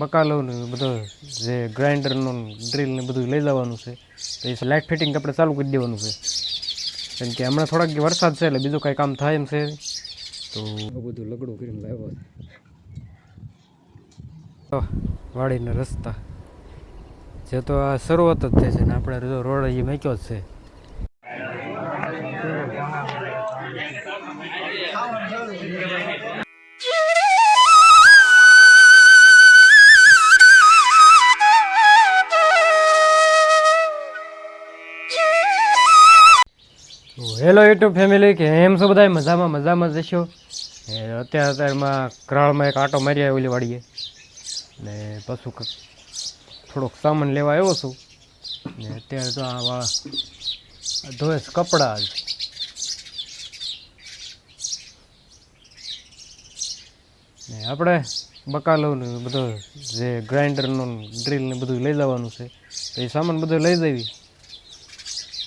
બકાલો ને બધો જે ગ્રાઇન્ડરનું ડ્રીલ ને બધું લઈ જવાનું છે. તો એ લાઇટ ફિટિંગ આપણે ચાલુ કરી દેવાનું છે. કેમ કે હમણાં થોડાક વરસાદ છે એટલે બીજું કાંઈ કામ થાય એમ છે. તો બધું લગડું કરીને લાવ્યો તો વાડીના રસ્તા. જે તો આ શરૂઆત જ થઈ છે ને આપણે જો રોડ એ મેક્યો જ છે. હેલો યુટ્યુબ ફેમિલી કે એમ છો બધા મજામાં મજામાં જશો અત્યારે અત્યારમાં ક્રાળમાં એક આટો મારી આવેલી વાડીએ. ને પશુ થોડોક સામાન લેવા આવ્યો છું. ને અત્યારે તો આ વા આ કપડાં ને આપણે બકાલોનું બધો જે ગ્રાઇન્ડરનું ડ્રીલ ને બધું લઈ જવાનું છે. તો એ સામાન બધું લઈ જવી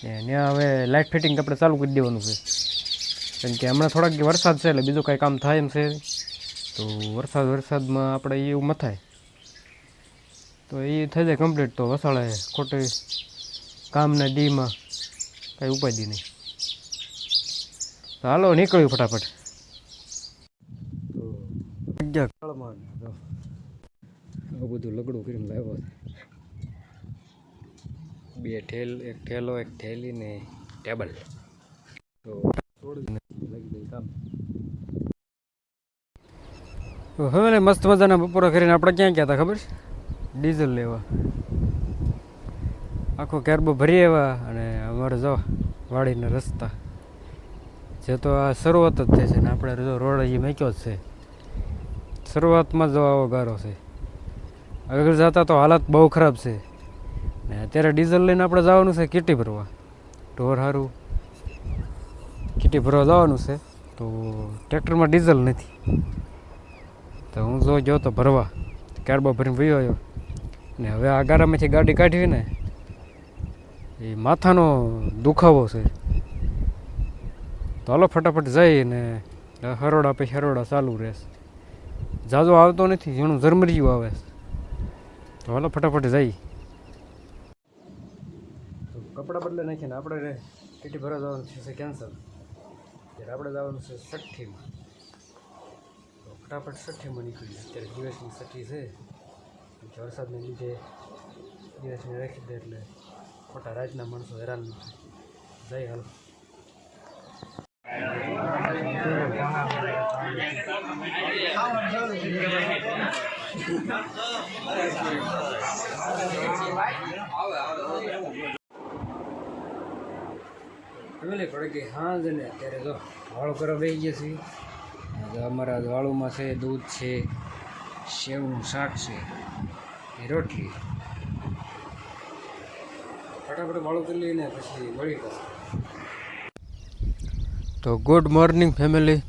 ને ત્યાં હવે લાઇટ ફિટિંગ આપણે ચાલુ કરી દેવાનું છે. કેમ કે હમણાં થોડાક વરસાદ છે એટલે બીજું કાંઈ કામ થાય એમ છે. તો વરસાદ વરસાદમાં આપણે એવું મથાય. તો એ થઈ જાય કમ્પ્લીટ તો વસાળે ખોટી કામના ડીમાં કાંઈ ઉપાધિ નહીં. તો હાલો નીકળ્યું ફટાફટ. તો જગ્યા કાળમાં બધું લગડું કરીને લાવ્યો છે. બે ઠેલ, એક ઠેલો, એક થેલી ને ટેબલ. તો હવે મસ્ત મજાના બપોરો કરીને આપણે ક્યાં ગયા હતા ખબર? છે ડીઝલ લેવા. આખો કેરબો ભરી આવ્યા અને અમારે જો વાડીના રસ્તા. જે તો આ શરૂઆત જ થઈ છે ને આપણે જો રોડ હજી મેક્યો જ છે. શરૂઆતમાં જો આવો ગારો છે. આગળ જતા તો હાલત બહુ ખરાબ છે. ને અત્યારે ડીઝલ લઈને આપણે જવાનું છે કીટી ભરવા. ઢોર સારું કીટી ભરવા જવાનું છે. તો ટ્રેક્ટરમાં ડીઝલ નથી. તો હું જો ગયો તો ભરવા. કાર્બો ભરીને ભયો આવ્યો. ને હવે આ ગારામાંથી ગાડી કાઢવી ને એ માથાનો દુખાવો છે. તો હાલો ફટાફટ જઈ ને હરોડા પછી હરોડા ચાલુ રહેશે. જાજો આવતો નથી જેનું ઝરમરિયું આવે તો હાલો ફટાફટ જઈ કપડાં બદલે નાખીને આપણે ટીટી ભરા જવાનું છે કેન્સલ. ત્યારે આપણે જવાનું છે છઠ્ઠીમાં. તો ફટાફટ છઠ્ઠીમાં નીકળીએ. અત્યારે દિવસની છઠ્ઠી છે. વરસાદને લીધે દિવસને રાખી દે એટલે ખોટા રાજના માણસો હેરાન ન થાય. જય હાલ. ફેમિલી પડી હાંજ ને અત્યારે જો વાળો કરવા બેસી ગયા છીએ અમારા વાળુમાં છે, દૂધ છે, સેવનું શાક છે એ રોટલી. ફટાફટ વાળું કરી લઈને પછી વળી તો ગુડ મોર્નિંગ ફેમિલી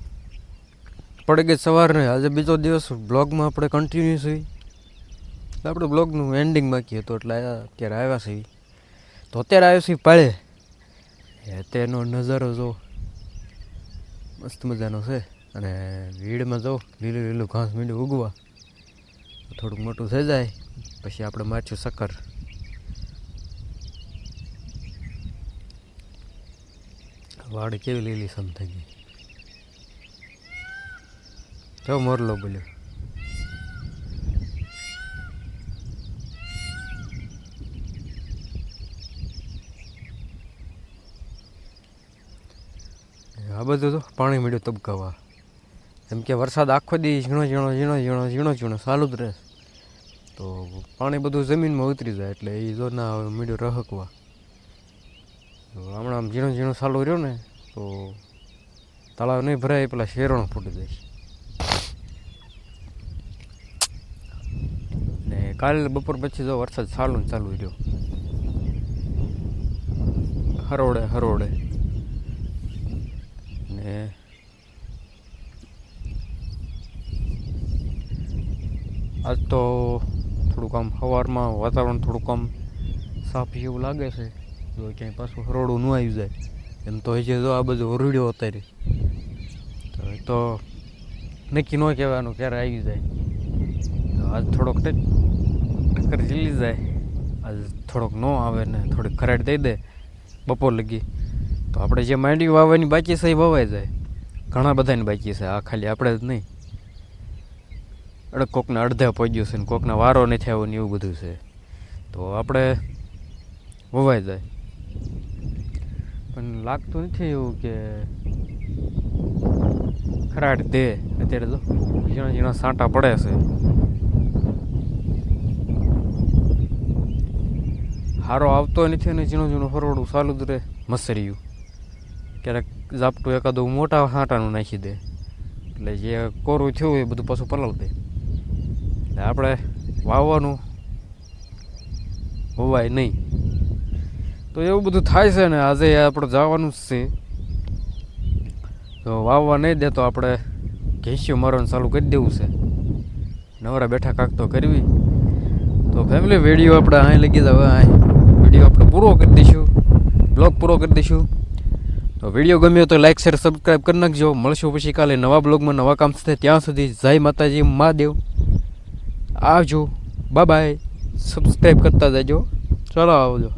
પડે ગઈ સવારને. આજે બીજો દિવસ બ્લોગમાં આપણે કન્ટિન્યુ આપણે બ્લોગનું એન્ડિંગ બાકી હતું, એટલે અત્યારે આવ્યા છીએ. તો અત્યારે આવ્યો છીએ પાળે. તેનો નજારો જો મસ્ત મજાનો છે. અને વીડમાં જો લીલું લીલું ઘાસ મીંડું ઉગવા થોડુંક મોટું થઈ જાય. પછી આપણે મારશું શક્કર વાડ કેવી લીલી સમ થઈ ગઈ. જો મોરલો બોલ્યો. આ બધું તો પાણી મળ્યું તબકાવા એમ કે વરસાદ આખો દી ઝીણો ઝીણો ઝીણો ઝીણો ઝીણો ઝીણો ચાલુ જ રહે. તો પાણી બધું જમીનમાં ઉતરી જાય એટલે એ જો ના હવે મળ્યું રહકવા. હમણાં આમ ઝીણો ઝીણો ચાલુ રહ્યો ને, તો તળાવ નહીં ભરાય પેલા શેરણો ફૂટી જાય. ને કાલે બપોર પછી જો વરસાદ ચાલુ ચાલુ રહ્યો. હરોડે હરોડે ને આજ તો થોડુંક આમ સવારમાં વાતાવરણ થોડુંક આમ સાફ એવું લાગે છે. જો ક્યાંય પાછું હરોળું ન આવી જાય. એમ તો હજી જો આ બધું ઓરડ્યો અત્યારે. તો એ તો નક્કી ન કહેવાનું ક્યારે આવી જાય. તો આજ થોડોક ટેક- ટક્કર ઝીલી જાય. આજ થોડોક ન આવે ને થોડીક ખરાટ દઈ દે બપોર લગી. તો આપણે જે માંડવી વાવવાની બાકી છે એ વવાઈ જાય. ઘણા બધાની બાકી છે. આ ખાલી આપણે જ નહીં. અડક કોકને અડધે પહોંચ્યું છે ને કોકને વારો નથી આવ્યો ને એવું બધું છે. તો આપણે વવાઈ જાય. પણ લાગતું નથી એવું કે ખરાટ દે. અત્યારે તો ઝીણા ઝીણા સાંટા પડે છે. હારો આવતો નથી અને ઝીણું ઝીણું ફરવડું ચાલુ જ રહે મસર્યું. ક્યારેક ઝાપટું એકાદું મોટા સાંટાનું નાખી દે. એટલે જે કોરું થયું એ બધું પાછું પલાળ દે. એટલે આપણે વાવવાનું હોવાય નહીં. તો એવું બધું થાય છે ને, આજે આપણે જવાનું જ છે. તો વાવવા નહીં દે તો આપણે ઘેસ્યું મારવાનું ચાલુ કરી દેવું છે. નવરા બેઠા કાંક તો કરવી. તો ફેમિલી વીડિયો આપણે અહીં લગી હવે અહીં વીડિયો આપણે પૂરો કરી દઈશું. બ્લોગ પૂરો કરી દઈશું. તો વીડિયો ગમ્યો તો લાઈક શેર સબસ્ક્રાઈબ કરી નાખજો. મળશું પછી કાલે નવા બ્લોગમાં નવા કામ સાથે. ત્યાં સુધી જય માતાજી, મહાદેવ. આવજો. બાય બાય સબસ્ક્રાઈબ કરતા જજો. ચલો આવજો.